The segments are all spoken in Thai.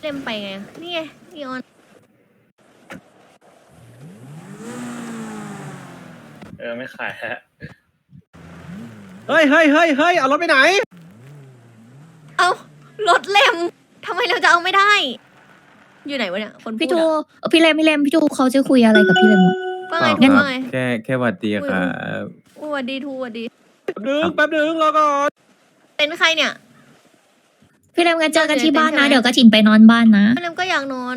เล่มไปไง นี่ไงนีออน เออไม่ขายฮะเฮ้ยเฮ้ยเฮ้ยเฮ้ยเอารถไปไหน เอ้ารถเล่มทำไมเราจะเอาไม่ได้ อยู่ไหนวะเนี่ย คนพูพี่ดจูอะเอ่อพี่เลมพี่เลมพี่จูเขาจะคุยอะไรกับพี่เลมอะว่าไงเปล่าทูครับว่าไง แค่แค่หวัดดีครับสวัสดีทูสวัสดีแป๊บนึงแป๊บนึงรอก่อน เป็นใครเนี่ย พี่เลมกันเจอกันที่บ้านเจอกันะนใช่ไหมเดี๋ยวกระถินไปนอนบ้านนะเล่มก็อยากนอน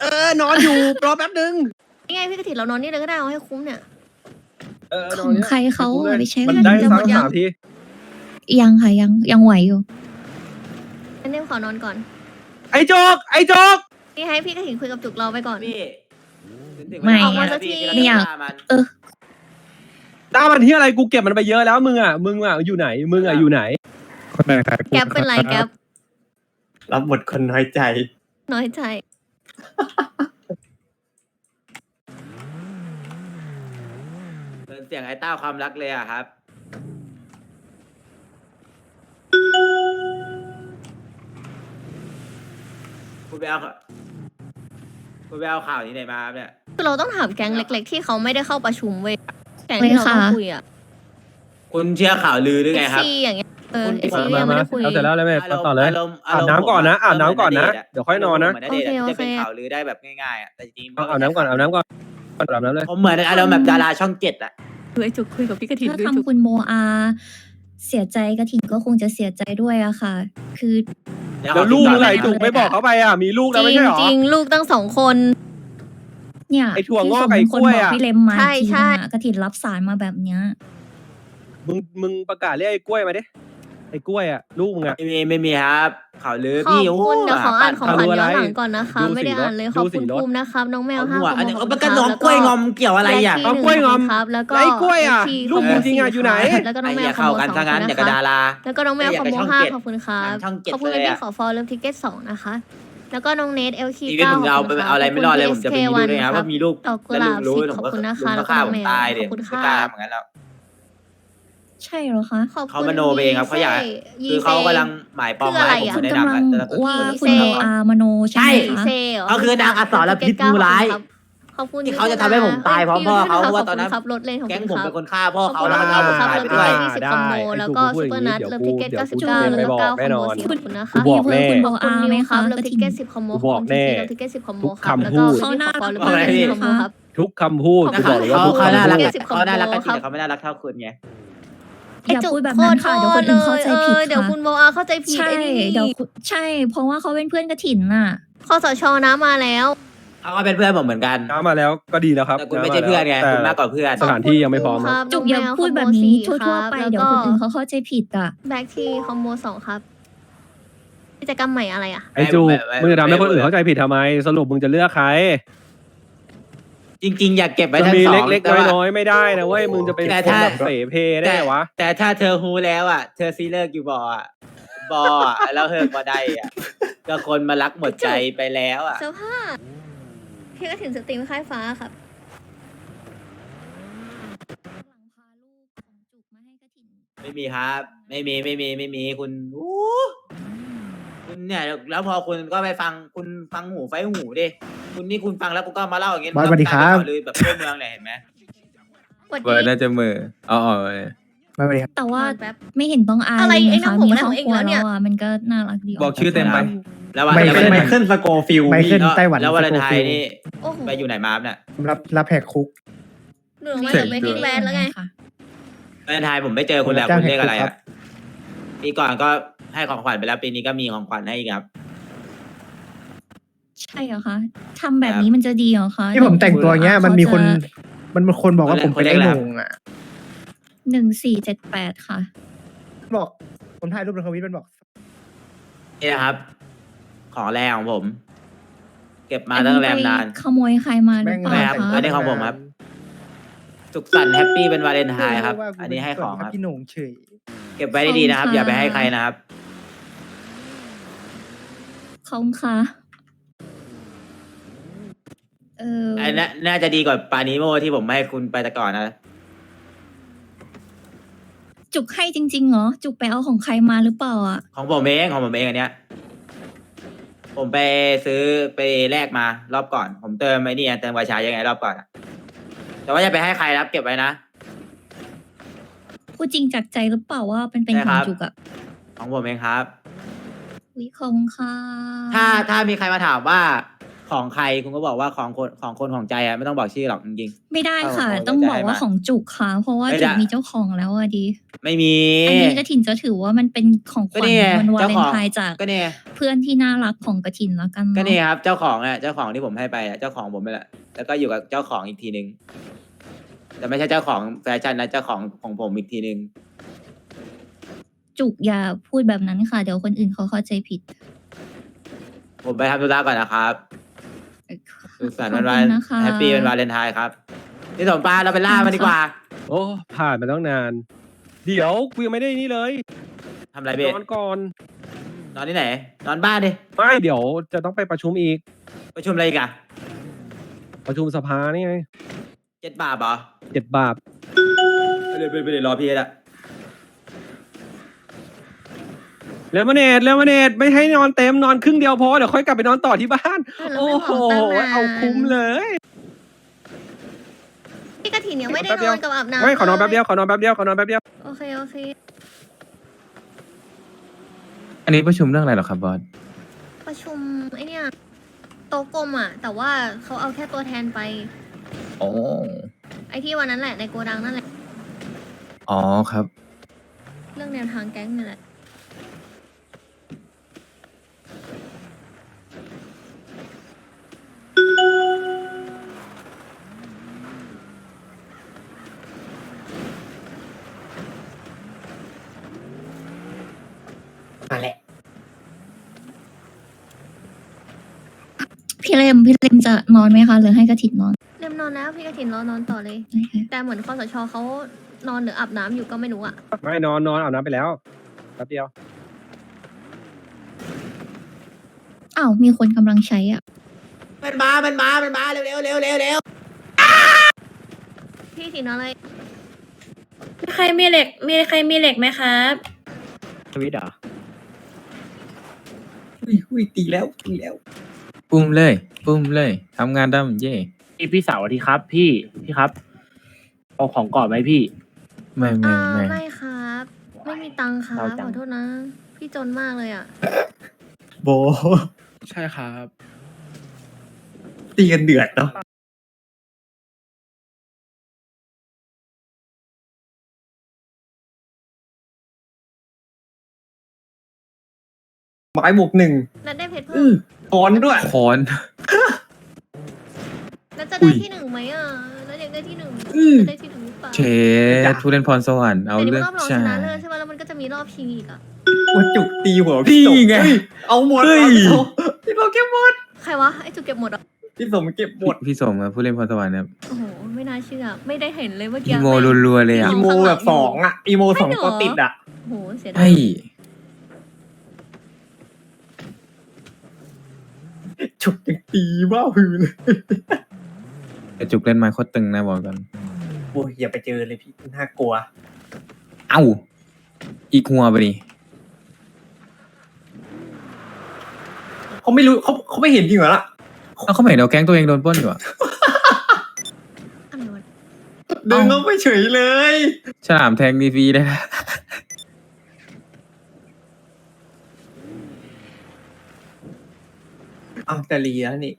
เออนอนอยู่ รอแป๊บนึงนี่ไงพี่กระถิ่นเรานอนนี่เลยก็ได้เอาให้คุ้มเนี่ย เออของใครเขาอะไม่ใช่มันว่าได้จะสัหมกดยังสามทียังค่ะยังยังไหวอยู่เล่มขอนอนก่อน ไอ้โจกไอ้โจกนี่ให้พี่กระถิ่นคุยกับจุกเราไปก่อน พี่ไม่ออกมาสักที ไม่อยากตามันที่อะไรกูเก็บมันไปเยอะแล้วมึงอะมึงอะอยู่ไหนมึงอะอยู่ไหนคนไหนครับแก๊ปเป็นไรแก๊ป รับบทคนน้อยใจ น้อยใจเหมือนเสียงไอ้เต้าความรักเลยอะครับ คุณไปเอาคุณไปเอาข่าวนี้ไหนมาครับเนี่ย คือเราต้องถามแก๊งเล็ก ๆ ที่เขาไม่ได้เข้าประชุมเว้ยแก๊งที่เราต้องคุยอะคุณเชื่อข่าวลือหรือไงครับ ซีอย่างเงี้ยเออคุณเอซีมายังมาไม่ได้คุย เอาเสร็จแล้วเลยแม่ารมณ์ต่อเลยรมณ์อาบน้ำก่อนนะอาบน้ำก่อนนะเเดี๋ยวค่อยนอนนะเหมืณณเดชน์อะโอเค จะเป็นโอเคข่าวลือได้แบบง่ายๆอะแต่จริงๆเอาอาบน้ำก่อนอาบน้ำก่อนอาบน้ำเลย ผมเหมือนอารมณ์แบบดาราช่องเจ็ดอะคุยจุกคุยกับพี่กระถิ่นถ้าด้วยจุก ทำคุณโมอา เสียใจกระถินก็คงจะเสียใจด้วยอะค่ะ คือ แล้วลูกมึงไหลจุกไม่บอกเขาไปอะ มีลูกจแล้วริไม่งใช่หรอ จริงลูกตั้งสองคน เนี่ยไอ้ถั่วงอกพี่สมไก่เป็นคนกล้วยบอกอะ พี่เลมมาใช่อีกทีใช่นึงอะกระถินรับสารมาแบบเนี้ย มึงมึงประกาศเรียกไอ้กล้วยมาดิ ไอ้กล้วยอะลูกมึงอะ ไม่มีไม่มีครับข่าวลือขอบพี่คุณเดี๋ยวขออ่านของขวัญดูอะไรย้อนหลังก่อนนะคะ ดูสีไม่ได้อ่านเลยรถขอบดูสีคุณรถ ภูมินะครับน้องแมวเอาห้าหัวขอันบนี้คุณเอาคก็รับน้องแล้วกล้วยงอมเกี่ยวอะไรอะแบเอาที่กล้วยงอมหนึ่ครับแล้วก็ไอ้กล้วยอะที่ลูกมึงจริงอะอยู่ไหน แล้วก็น้องแมไอ้วอย่าเข้ากันขซะโมยงั้นสองอย่ากระดารา แล้วก็น้องแมวไอ้อขย่าโมกับยช่องห้าเจ็ดขอบคุณครับช่องเจ็ดขอบคุณเลยพี่อะขอฟอลเลิฟทิกเก็ตสองนะคะ แล้วก็น้องเนทเอลคีชีวิตเก้าผมจะเอาไปเอาอะไรไม่รอดเลยผมจะไปมีลูกด้วยนะว่ามีลูกดอกกุแล้วหลาบรู้สิบผมขอบก็คุณนะลุคะงแล้ก็วก็ฆ่าน้องผแมมวตายขเด็อบคุณไม่ค่ะกล้าทำเหมือนกันแล้ว ใช่เหรอคะขอบเขาคุณมโนไปเองครับเขาอยาก ยีคือเขากำลังหมายปองคืออะไรไว้ผมอะคุณในหกำนังลังอะแต่ว่าอีคุณเซโมอามโนใช่ไหมอีคะ เซหรเขาคือนางอักษรพิษงูร้าย ขอบคุณที่เขาจะทำให้ผมตายพร้อมพ่อเขาเพราะว่าตอนนั้น ขบคุณครับรถเลนของแก๊งคุณผมครับเป็นคนฆ่าพ่อเขาแล้วมันเอาผมตายไปด้วยยี่สิบคอมโบแล้วก็ซุปเปอร์นัทเลิฟทิเก็ตเก้าสิบเก้าแล้วก็เก้าคอมโบสี่ขอบคุณนะคะกูบอกแน่คุณโมขอบอาคุณไหมนิวครัคะบเลิฟกระทิถินเก็ตสิบคอมโบกูบอกแน่เลิฟทิเก็ตสิบคอมโบทุกครับคำแล้วพูก็ดเขาหน้าขอเลิฟอะไรทิพี่เก็ตคอมโบครับ ทุกคำพูดขอบกูคุณบอกเลยว่าทุกเขาเขาน่าคำรักพูดสิบเขาน่ารักก็จริงคอมโบแต่เขาไม่น่ารักเท่าคุณไง อย่าพูดแบบนั้นค่ะเดี๋ยวคนอื่นเข้าใจผิดเออเดี๋ยวค่ะคุณโมอาเข้าใจผิดใช่ไอ้นี่เดี๋ยวคุณใช่ เพราะว่าเขาเป็นเพื่อนกระถินน่ะ คอสชนะมาแล้ว เขาก็เป็นเพื่อนผมเหมือนกัน น้ำมาแล้วก็ดีแล้วครับแต่คุณไม่ใช่เพื่อนไงแต่ คุณมากกว่าเพื่อน สถานที่ยังไม่พร้อมครับ จุกอย่าพูดแบบนี้ทั่วๆไปเดี๋ยวคนอื่นเขาเข้าใจผิดอะ แบ็กทีคอมโบสองครับ กิจกรรมใหม่อะไรอะ ไอ้จูไม่ไม่มึงจะทำให้คนอื่นไม่เข้าใจผิดทำไม สรุปมึงจะเลือกใคร จริงๆ อยากเก็บไว้จะทั้งมีสองเล็กแต่ว่า ๆน้อยๆไม่ได้นะเว้ยมึงจะเป็นแต่คนถ้า แบบเสเพได้ไงวะ แต่ถ้าเธอฮูแล้วอะ เธอซีเลิกอยู่บ่อะบออะแล้วเฮิร์กบ่ได้อะ ก็คนมารักหมดใจไปแล้วอะ เสื้อผ้าพี่ก็ถึงสตรีมค่ายฟ้าครับ ไม่มีครับ ไม่มีไม่มีไม่มีคุณอู้คุณเนี่ยแล้วพอคุณก็ไปฟังคุณฟังหูไฟหูดิ คุณนี่คุณฟังแล้วคุณก็มาเล่าอย่างเงี้ยบอสสวัสดีครับ เลยแบบเพื่อนเมืองเลยเห็นไหมสวัสเบิร์ดดีน่าจะมือเอาออกเลยไม่เป็นไรครับแต่ว่าแป๊บ ไม่เห็นต้องอายอะไรเลยไอ้นะคะน้ำผมมีอะไรครขออบงเองครัวแล้วเนี่แล้ยวอะมันก็น่ารักดีบอกชื่อเต็มไป แล้ววันไม่แล้วขึ้วันนไไม่ขึ้นสโกฟิลไม่ขึ้นแล้วไต้หวันแล้ววาเลนไทสโกฟิน์ลนี่โอ้โหไปอยู่ไหนมาครับเนี่ยรับรับแหกคุกเหลืองมาเสร็จากจเบกกิ้งแบนแล้วไง ค่ะวาเลนไทน์ผมไม่เจอคุณแล้วจ้างคุณเรียกอะไรให้ครัอะบปีก่อนก็ให้ของขวัญไปแล้วปีนี้ก็มีของขวัญให้อีกครับ ใช่เหรอคะทำแบบนี้มันจะดีเหรอคะที่ผมแต่งตัวเงี้ย มันมีคน มันมีคนบอกว่าคนผมเป็นแรไอ้กโหแล้วนงอะหนึ่งสี่เจ็ดแปดค่ะ บอกผมถ่ายรูปในทวิตมันบอก นี่นะครับ ของแรงของผม เก็บมาตั้งแรมนานไปขโมยใครมาหรือเปล่าไม่ครับคะอันนี้ของผมครับ สุขสันต์แฮปปี้เป็นวาเลนไทน์ครับว่ากูอันนี้ให้ของครับพี่โหนงเฉยเก็บไว้ดีๆนะครับ อย่าไปให้ใครนะครับขอบคุณค่ะเอออันนั้นน่าจะดีกว่าปานิโมที่ผมให้คุณไปแต่ก่อนนะ จุกให้จริงๆเหรอ จุกไปเอาของใครมาหรือเปล่าอะ ของผมเองของผมเองอันเนี้ย ผมไปซื้อไปแลกมารอบก่อน ผมเติมไอ้นี่อะเติมวาชายังไงรอบก่อนอะแต่ว่าจะไปให้ใครรับเก็บไว้นะ พูดจริงจากใจหรือเปล่าว่าเป็นเป็นใช่ขคอรังบ จุกอะของผมเองครับ วิคงค่ะถ้าถ้ามีใครมาถามว่า ของใครคุณก็บอกว่าของคนของคนของใจอะไม่ต้องบอกชื่อหรอกจริง ไม่ได้ค่ะ เอาเอาต้องจะบอกให้ว่ามาของจุกค่ะ เพราะว่าไม่จุกได้มีเจ้าของแล้วอะดี ๆไม่มี อันนี้กระถินจะถือว่ามันเป็นของขก็วัญนี่ไงวันวาเจ้าเลขนอง ไทน์จากก็เนี่ยเพื่อนที่น่ารักของกระถินแล้วกันก็เนาะนี่ครับ เจ้าของอะเจ้าของที่ผมให้ไปอะเจ้าของผมไปแหละแล้วก็อยู่กับเจ้าของอีกทีนึงแต่ไม่ใช่เจ้าของแฟชั่นนะเจ้าของของผมอีกทีนึงจุกอย่าพูดแบบนั้นค่ะ เดี๋ยวคนอื่นเขาเข้าใจผิด ผมไปทำธุระก่อนนะครับ สุขสันต์วันขวาอบคุณนะคะ แฮปปี้วันวาเลนไทน์ครับนี่สมปลาเราไปล่ามันดีกว่าโอ้ผ่านมาตั้งนาน เดี๋ยวกูยังไม่ได้นี่เลยทำอะไรนเบสอนก่อนนอนที่ไหน นอนบ้านดิไม่เดี๋ยวจะต้องไปประชุมอีก ประชุมอะไรอีกอะประชุมสภานี่ไงเจ็ดบาทเหรอเจ็ดบาทไปเลยไปเลยรอพี่ละ แล้วมาเนตแล้วมาเนตไม่ให้นอนเต็มนอนครึ่งเดียวพอเดี๋ยวค่อยกลับไปนอนต่อที่บ้านแล้วโอ้ไม่โหบอกตั้งนานเอาคุ้มเลยพี่กระถินยังไม่ได้แป๊บเดีนยวอนกับอาบน้ำไม่ขอนอนแป๊บเดียวลขอนอนแป๊บเดียวขอนอนแป๊บเดียวโอเคโอเคอันนี้ประชุมเรื่องอะไรเหรอครับบอสประชุมไอเนี่ยโต๊ะกลมอะ แต่ว่าเขาเอาแค่ตัวแทนไปโอ้ไอที่วันนั้นแหละในโกดังนั่นแหละอ๋อครับ เรื่องแนวทางแก๊งนี่แหละ พี่เลมพี่เลมจะนอนไหมคะหรือให้กระถินนอนเริ่มนอนแล้วพี่กระถินรอนอนต่อเลยโอเคแต่เหมือนคอสชเขานอนหรืออาบน้ำอยู่ก็ไม่รู้อะไม่นอนนอนอาบน้ำไปแล้วแป๊บเดียวอ้าวมีคนกำลังใช้อะมันมา มันมา มันมา เร็วเร็วเร็วเร็วเร็วพี่ถินอะไรมีใครมีเหล็ก มีใครมีเหล็กไหมครับ ทวิตเหรออุ้ยอุ้ยตีแล้วตีแล้ว ปุ้มเลย ปุ้มเลยทำงานดำเย่พี่พี่สาวสวัสดีครับ พี่พี่ครับเอาของก่อนไหมพี่ ไม่ไม่อ่าไม่ไม่ครับ ไม่มีตังค์ครับเราจัง ขอโทษนะ พี่จนมากเลยอะ โบ ใช่ครับ ตีกันเดือดเนาะ ไม้หมวกหนึ่งแล้วได้เพชรอืเพิ่อมคอนด้วยคอนแล้วจะอุ้ได้ยที่หนึ่งไหมอะแล้วยังได้ที่หนึ่งอืมจะได้ที่หนึ่งหรือเปล่าเชดทุเรียนพรสวรรค์เอาแต่นี่เลืมัอนกรอบรองชใช่นะเลิศใช่ไหมแล้วมันก็จะมีรอบชิงอีกอะ ว่าจุกตีหัวนี่พี่สมไงเฮ้ยเอาหมดเฮ้ย เอาพี่สมเก็บหมดใครวะไอ้จุกเก็บหมดอะพี่สมเก็บหมด พี่สมครับผู้เล่นพรสวรรค์ครับโอ้โหไม่น่าเชื่อไม่ได้เห็นเลยเมื่อกี้อีโมแงรัวๆเลยอะอีโมแบบสองอะอีโมสองใช่เหรอตัวติดอะโอ้โหเสียดาใช่ ยฉุกยังตีบ้าหือเลยแต่จุกเล่นไม้โคตรตึงนะบอกกัน โอ้ยอย่าไปเจอเลยพี่น่ากลัว เอ้า อีกหัวไปดิเขาไม่รู้เขาเขาไม่เห็นจริงเหรอล่ะเอาเขาไม่เห็นเอาแก๊งตัวเองโดนปล้นอยู่อะอะไรวะเดินเขาไปเฉยเลย ฉลามแทงดีฟรีได้นะ อาแต่ลีแล้วนี่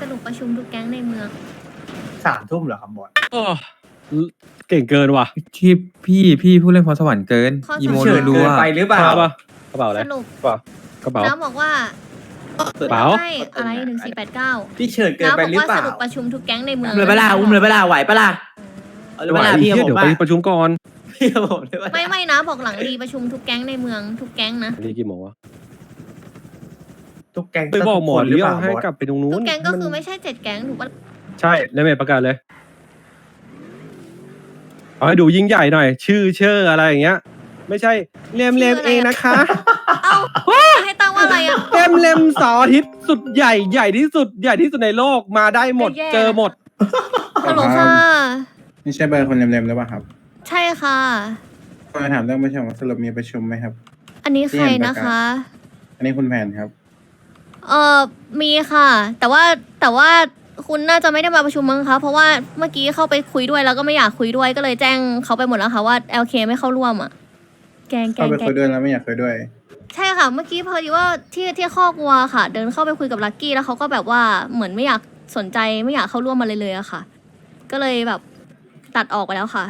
สรุปประชุมทุกแก๊งในเมืองสามทุ่มเหรอครับบอส โอ้เก่งเกินว่ะที่พี่พี่ผู้เล่นพรสวรรค์เกินข้อสอบอีโมเฉินรัเกิวนไปหรือเปล่ากระเป๋าปะกระเป๋าอะไรสรุปกระเป๋าน้ำบอกว่ากระเป๋า ให้อะไรหนึ่งสี่แปดเก้าพี่เฉินเกินน้ำไปบอกหรือว่าเปสล่ารุปประชุมทุกแก๊งในเมืองอุ้มเลยเปะล่าอุ้มเลยเปะล่าไหวเปะล่าเอาเลยไหวเปะล่าพี่เหี้กัยบผเดี๋ยวมไปป่ะประชุมก่อนพี่กับผมเลยเปะล่าไม่ไม่นะบอกหลังรีประชุมทุกแก๊งในเมืองทุกแก๊งนะ นี่กี่โมงวะ ทุกแก๊งไปบอกหมอทุหกรืคนอเปเอาล่าให้บอสกลับไปตรงนู้นทุกแก๊งก็คือมันไม่ใช่เจ็ดแก๊งถูกปะใช่ในเมทประกาศเลยเอาให้ดูยิ่งใหญ่หน่อย ชื่อเชื่ออะไรอย่างเงี้ย ไม่ใช่เลมเลมเองนะคะเอ้าให้ตั้งว่าอะไรอะ เลมเลมเสาร์อาทิตย์สุดใหญ่ใหญ่ที่สุดใหญ่ที่สุดในโลกมาได้หมด แย่ๆเจอหมด ฮัลโหลค่ะ นี่ใช่เบอร์คนเล็มๆหรือเปล่าครับใช่ค่ะก็ถามเรื่องประชุมว่าสรุปมีประชุมไหมครับ อันนี้ใครนะคะ อันนี้คุณแผนครับ เออมีค่ะ แต่ว่าแต่ว่าคุณน่าจะไม่ได้มาประชุมมั้งคะ เพราะว่าเมื่อกี้เข้าไปคุยด้วยแล้วก็ไม่อยากคุยด้วยก็เลยแจ้งเขาไปหมดแล้วค่ะว่า LK ไม่เข้าร่วมอะ แกงแกเข้างไปแกคุงยด้วยแล้วไม่อยากคุยด้วย ใช่ค่ะ เมื่อกี้พอดีว่าที่ที่คอกวัวค่ะ เดินเข้าไปคุยกับลักกี้แล้วเขาก็แบบว่าเหมือนไม่อยากสนใจไม่อยากเข้าร่วมมาเลยเลยอะค่ะ ก็เลยแบบตัดออกไปแล้วค่ะ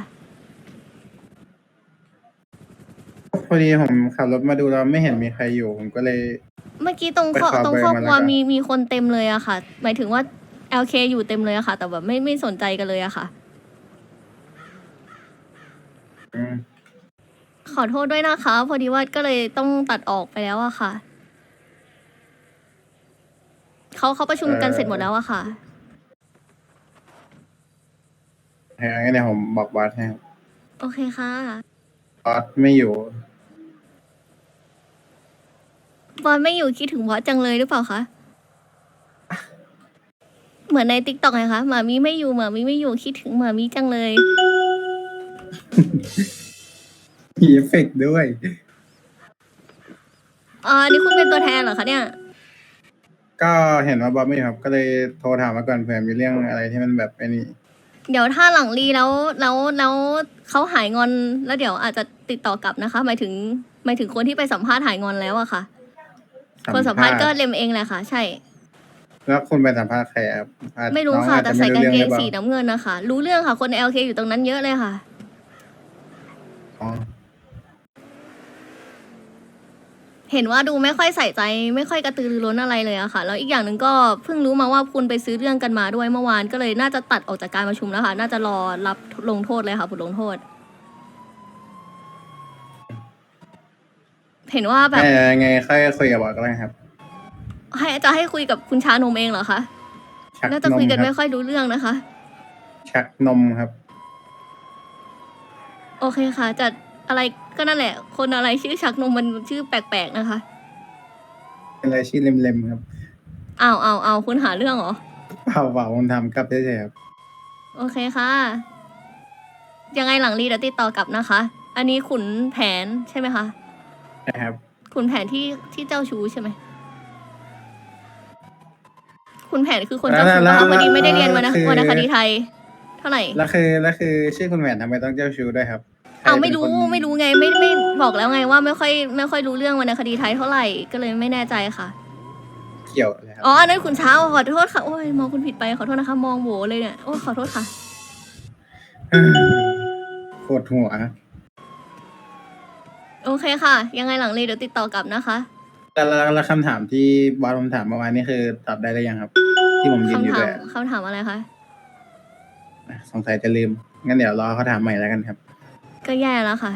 พอดีผมขับรถมาดูแล้วไม่เห็นมีใครอยู่ ผมก็เลย เมื่อกี้ตรงข้อไปขอตรงเบอร์ครอบมาคแล้วรัวกัน มีมีคนเต็มเลยอะค่ะ หมายถึงว่า LK อยู่เต็มเลยอะค่ะ แต่แบบไม่ไม่สนใจกันเลยอะค่ะ อืมขอโทษด้วยนะคะ พอดีว่าก็เลยต้องตัดออกไปแล้วอะค่ะเขาเขาประชุมกันเสร็จหมดแล้วอะค่ะ เฮ้ยงั้นเดี๋ยวผมบอกบอสให้ครับโอเคค่ะ บอสไม่อยู่ บอลไม่อยู่คิดถึงบอสจังเลยหรือเปล่าคะเหมือนในติ๊กต็อกไงคะหมามีไม่อยู่หมามีไม่อยู่คิดถึงหมามีจังเลย มีเอฟเฟกต์ด้วยอ่านี่คุณเป็นตัวแทนเหรอคะเนี่ย ก็เห็นว่าบอสไม่อยู่ครับก็เลยโทรถามมาก่อนเผื่อมีเรื่องอะไรที่มันแบบไอ้นี่เดี๋ยวถ้าหลังรีแล้วแล้วแล้วเขาหายงอนแล้วเดี๋ยวอาจจะติดต่อกลับนะคะ หมายถึงหมายถึงคนที่ไปสัมภาษณ์หายงอนแล้วอะค่ะ คนสัมภาษณ์ก็เลมเองแหละค่ะ ใช่ แล้วคุณไปสัมภาษณ์ใครครับอาจไม่รู้น้องค่ะอาจแต่จะใส่ไม่กางรู้เกรื่งหรือปล่สีน้ำเงินนะคะ รู้เรื่องค่ะ คนใน LK อยู่ตรงนั้นเยอะเลยค่ะ อ๋อเห็นว่าดูไม่ค่อยใส่ใจ ไม่ค่อยกระตือรือร้นอะไรเลยอะค่ะ แล้วอีกอย่างหนึ่งก็เพิ่งรู้มาว่าคุณไปซื้อเรื่องกันมาด้วยเมื่อวานก็เลยน่าจะตัดออกจากการประชุมแล้วค่ะ น่าจะรอรับลงโทษเลยค่ะบทลงโทษ เห็นว่าแบบแต่ยังไงค่อยคุยกับบอสก็ได้ครับให้จะให้คุยกับคุณชานมเองเหรอคะชักน่าจะนมคุยกันคไม่รับค่อยรู้เรื่องนะคะ ชักนมครับ โอเคค่ะจัดอะไรก็นั่นแหละ คนอะไรชื่อชักนมมันชื่อแปลกๆนะคะเป็นอะไรชื่อเล็มๆครับอ้าวอ้าวอ้าวคุณหาเรื่องเหรอ เปล่าเปล่าผมทำกลับเฉยๆครับโอเคค่ะ ยังไงหลังรีเดี๋ยวติดต่อกลับนะคะ อันนี้ขุนแผนใช่ไหมคะ นะครับ ขุนแผนที่ที่เจ้าชู้ใช่ไหมขุนแผนคือคนเจ้าชู้แล้วก็แล้วพอดีไม่ได้เรียนวรรณคือ วรรณคดีไทย เท่าไหร่ แล้วคือแล้วคือชื่อคุณแหวนทำไมต้องเจ้าชู้ด้วยครับใคเอาป็นไม่รู้คนไม่รู้ไงไม่ไม่บอกแล้วไงว่าไม่ค่อยไม่ค่อยรู้เรื่องวรรณคดีไทยเท่าไหร่ก็เลยไม่แน่ใจค่ะเกี่ยวเลยครับ อ๋ออันนั้นขุนเช้าขอโทษค่ะโอ้ยมองคุณผิดไปขอโทษนะคะ มองโหวเลยเนี่ยโอ้ขอโทษค่ะ ปวดหัว โอเคค่ะ ยังไงหลังรีเดี๋ยวติดต่อกลับนะคะแล้วแล้วแล้วคำถามที่บอสผมถามเมื่อวานนี่คือตอบได้หรือยังครับ ที่ผมยืนอยู่คำถาด้มวยคำถามอะไรคะ สงสัยจะลืม งั้นเดี๋ยวรอเขาถามใหม่แล้วกันครับก็แย่แล้วค่ะ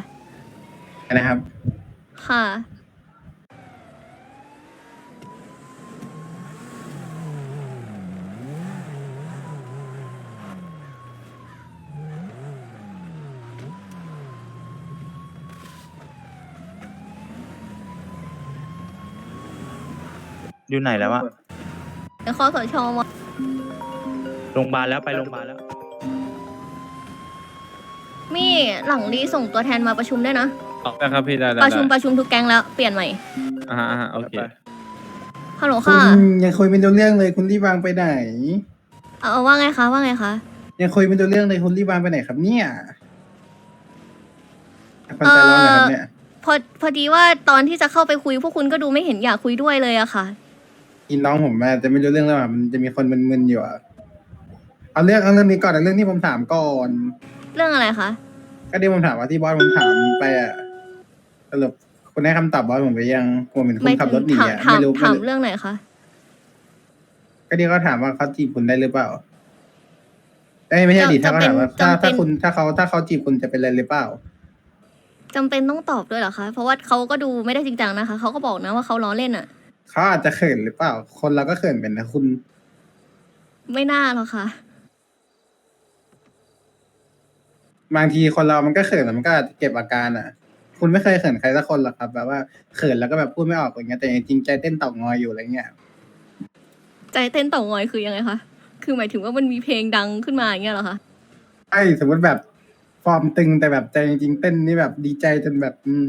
นะครับ ค่ะ อยู่ไหนแล้วอะเดี๋ยวคอสชมาโรงพยาบาลแล้วไปโรงพยาบาลแล้ว มีหลังรีส่งตัวแทนมาประชุมด้วยนะ ได้ครับพี่ได้ได้ประชุมปได้ระชุมทุกแก๊งแล้วเปลี่ยนใหม่อ่าฮะอ่าฮะโอเค ฮัลโหลคุค่ะ ณยังคุยเป็นตัวเรื่องเลยคุณรีบวางไปไหน เอาเอาว่าไงคะว่าไงคะยังคุยเป็นตัวเรื่องเลยคุณรีบวางไปไหนครับเนี่ยคนใจร้อนเหรอครับเนี่ย พอพอดีว่าตอนที่จะเข้าไปคุย พวกคุณก็ดูไม่เห็นอยากคุยด้วยเลยอะค่ะ อินน้องผมอาจจะไม่รู้เรื่องแล้วอะมันจะมีคนมึนๆอยู่อะเอาเรื่องเอาเรื่องนี้ก่อนเอาเรื่องที่ผมถามก่อน เรื่องอะไรคะ ก็ที่ผมถามว่าที่บอสผมถามไปอะสรุปคุณให้คำตอบบอสผมไปยังผมเห็นคุณขับรถหนีถามอะถามไม่รู้ถามไม่รู้เรื่องไหนคะ ก็ที่เขาถามว่าเขาจีบคุณได้หรือเปล่าเอ้ยไม่ใช่ดิถ้าเขาถามว่าถ้าถ้าคุณถ้าเขาถ้าเขาจีบคุณจะเป็นอะไรหรือเปล่า จำเป็นต้องตอบด้วยเหรอคะ เพราะว่าเขาก็ดูไม่ได้จริงจังนะคะ เขาก็บอกนะว่าเขาล้อเล่นอะ เขาอาจจะเขินหรือเปล่า คนเราก็เขินเป็นนะคุณไม่น่าหรอกค่ะ บางทีคนเรามันก็เขินแล้วมันก็อาจจะเก็บอาการอะ คุณไม่เคยเขินใครสักคนหรอกครับแบบว่าเขินแล้วก็แบบพูดไม่ออกอย่างเงี้ยแต่จริงๆใจเต้นเต่างอยอยู่อะไรเงี้ยใจเต้นเต่างอยคือยังไงคะ คือหมายถึงว่ามันมีเพลงดังขึ้นมาอย่างเงี้ยเหรอคะ ไอ้สมมติแบบฟอร์มตึงแต่แบบใจจริงๆเต้นนี่แบบดีใจจนแบบอืม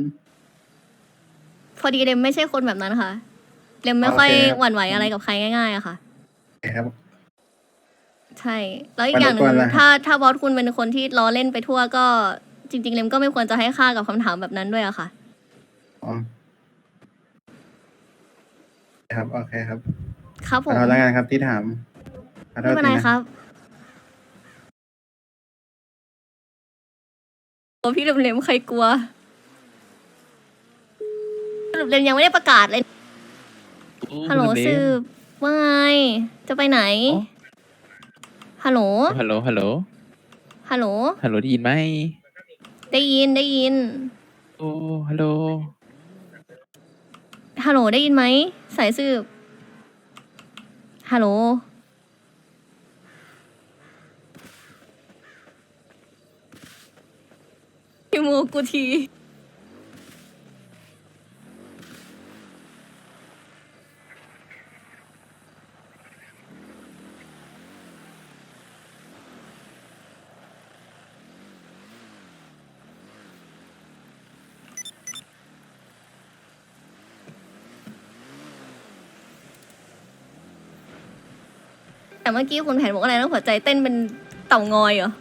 พอดีเลมไม่ใช่คนแบบนั้นค่ะ เลมไม่ค่อยโอเคครับ หวั่นไหวอะไรกับใครง่ายๆอะค่ะ ครับ ใช่ แล้วอีกอย่างหนึ่ไม่งรบกวนนะ ถ้าถ้าบอสคุณเป็นคนที่ล้อเล่นไปทั่วก็จริง ๆเลมก็ไม่ควรจะให้ค่ากับคำถามแบบนั้นด้วยอะค่ะ อ๋อครับโอเคครับครับขผอมโทษแล้วกันครับที่ถามขอโทไม่ษเป็นไรทีนะครับกลัวพี่เลมๆใครกลัวสรุปเลมยังไม่ได้ประกาศเลย ฮัลโหลสืบว่าไง จะไปไหน ฮัลโหล ฮัลโหล ฮัลโหล ฮัลโหล ฮัลโหลได้ยินไหม ได้ยินได้ยิน โอ้ ฮัลโหล ฮัลโหลได้ยินไหม สายสืบ ฮัลโหล พี่โมกูที แต่เมื่อกี้คุณแผนบอกอะไรนะหัวใจเต้นเป็นเต่างอยเหรอ